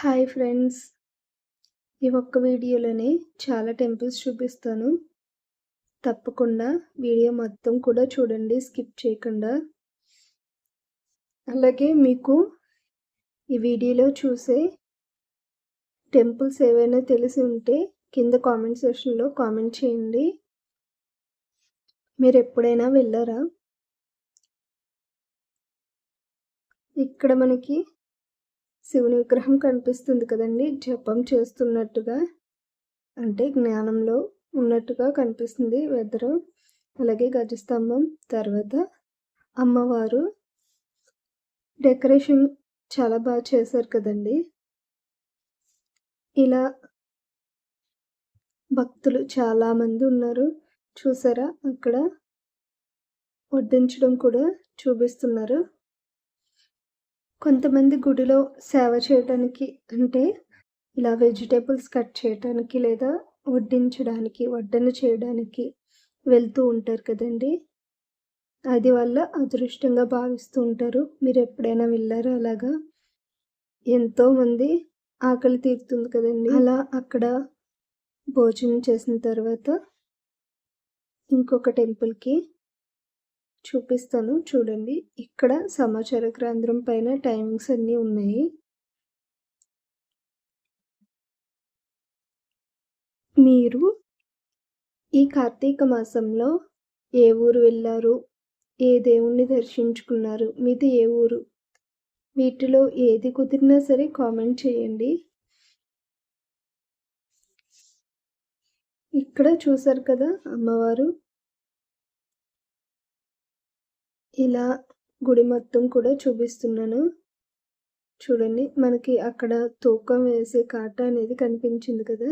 Hi friends. ఈ ఒక్క వీడియోలోనే చాలా టెంపుల్స్ చూపిస్తాను. తప్పకుండా వీడియో మొత్తం కూడా చూడండి స్కిప్ చేయకుండా. అలాగే మీకు ఈ వీడియోలో చూసే టెంపుల్స్ ఏవైనా తెలిసి ఉంటే కింద కామెంట్ సెక్షన్లో కామెంట్ చేయండి. మీరు ఎప్పుడైనా వెళ్ళారా? ఇక్కడ మనకి శివుని విగ్రహం కనిపిస్తుంది కదండి. జపం చేస్తున్నట్టుగా అంటే జ్ఞానంలో ఉన్నట్టుగా కనిపిస్తుంది వెదరు. అలాగే గజస్తంభం. తర్వాత అమ్మవారు డెకరేషన్ చాలా బాగా చేశారు కదండి. ఇలా భక్తులు చాలామంది ఉన్నారు. చూసారా? అక్కడ వడ్డించడం కూడా చూపిస్తున్నారు. కొంతమంది గుడిలో సేవ చేయడానికి అంటే ఇలా వెజిటేబుల్స్ కట్ చేయడానికి లేదా వడ్డించడానికి వడ్డన చేయడానికి వెళ్తూ ఉంటారు కదండి. అది వల్ల అదృష్టంగా భావిస్తూ ఉంటారు. మీరు ఎప్పుడైనా వెళ్ళారా అలాగా? ఎంతోమంది ఆకలి తీరుతుంది కదండి. అలా అక్కడ భోజనం చేసిన తర్వాత ఇంకొక టెంపుల్కి చూపిస్తాను. చూడండి. ఇక్కడ సమాచార కేంద్రం పైన టైమింగ్స్ అన్నీ ఉన్నాయి. మీరు ఈ కార్తీక మాసంలో ఏ ఊరు వెళ్ళారు? ఏ దేవుణ్ణి దర్శించుకున్నారు? మీది ఏ ఊరు? వీటిలో ఏది కుదిరినా సరే కామెంట్ చేయండి. ఇక్కడ చూసారు కదా అమ్మవారు? ఇలా గుడి మొత్తం కూడా చూపిస్తున్నాను. చూడండి మనకి అక్కడ తూకం వేసే కాట అనేది కనిపించింది కదా.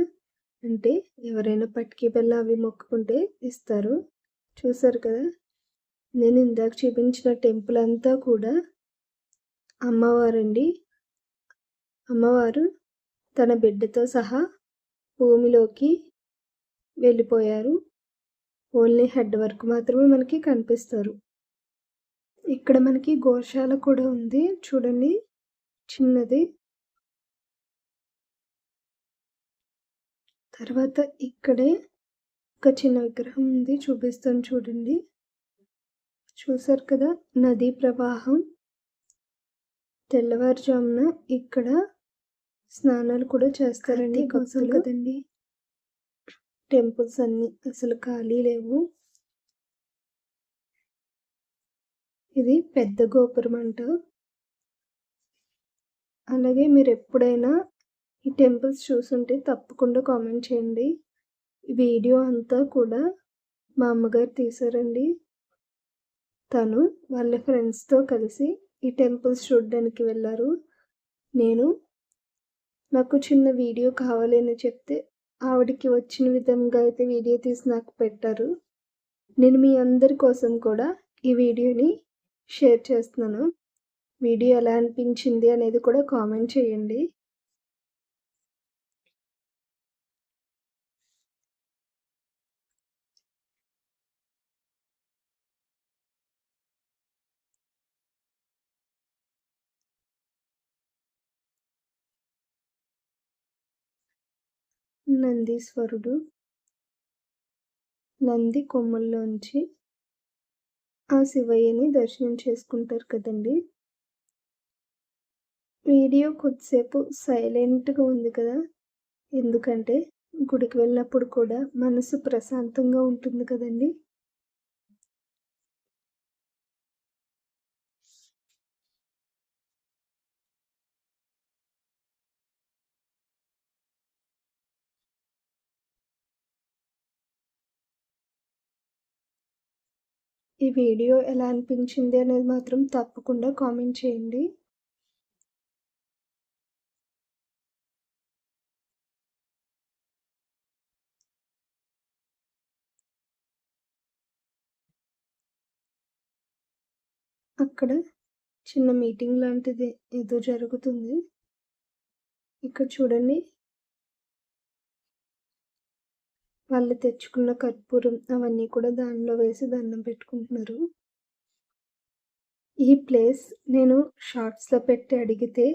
అంటే ఎవరైనా పట్టికి బెల్ల అవి మొక్కుకుంటే ఇస్తారు. చూసారు కదా? నేను ఇందాక చూపించిన టెంపుల్ అంతా కూడా అమ్మవారండి. అమ్మవారు తన బిడ్డతో సహా భూమిలోకి వెళ్ళిపోయారు. ఓన్లీ హెడ్ వరకు మాత్రమే మనకి కనిపిస్తారు. ఇక్కడ మనకి గోశాల కూడా ఉంది. చూడండి. చిన్నది. తర్వాత ఇక్కడే ఒక చిన్న విగ్రహం ఉంది. చూపిస్తాను చూడండి. చూసారు కదా? నదీ ప్రవాహం. తెల్లవారుజామున ఇక్కడ స్నానాలు కూడా చేస్తారండి కదండి. టెంపుల్స్ అన్ని అసలు ఖాళీ లేవు. ఇది పెద్ద గోపురం అంట. అలాగే మీరు ఎప్పుడైనా ఈ టెంపుల్స్ చూసుంటే తప్పకుండా కామెంట్ చేయండి. వీడియో అంతా కూడా మా అమ్మగారు తీశారండి. తను వాళ్ళ ఫ్రెండ్స్తో కలిసి ఈ టెంపుల్స్ చూడడానికి వెళ్ళారు. నేను నాకు చిన్న వీడియో కావాలి అని చెప్తే ఆవిడకి వచ్చిన విధంగా అయితే వీడియో తీసి నాకు పెట్టారు. నేను మీ అందరి కోసం కూడా ఈ వీడియోని షేర్ చేస్తున్నాను. వీడియో ఎలా అనిపించింది అనేది కూడా కామెంట్ చేయండి. నందీశ్వరుడు నంది కొమ్మల్లోంచి ఆ శివయ్యని దర్శనం చేసుకుంటారు కదండి. వీడియో కొద్దిసేపు సైలెంట్గా ఉంది కదా. ఎందుకంటే గుడికి వెళ్ళినప్పుడు కూడా మనసు ప్రశాంతంగా ఉంటుంది కదండి. ఈ వీడియో ఎలా అనిపించింది అనేది మాత్రం తప్పకుండా కామెంట్ చేయండి. అక్కడ చిన్న మీటింగ్ లాంటిది ఏదో జరుగుతుంది. ఇక్కడ చూడండి. వాళ్ళు తెచ్చుకున్న కర్పూరం అవన్నీ కూడా దానిలో వేసి దండం పెట్టుకుంటున్నారు. ఈ ప్లేస్ నేను షార్ట్స్లో పెట్టి అడిగితే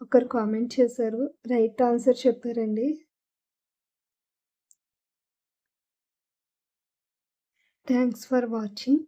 ఒకరు కామెంట్ చేశారు. రైట్ ఆన్సర్ చెప్పారండి. Thanks for watching.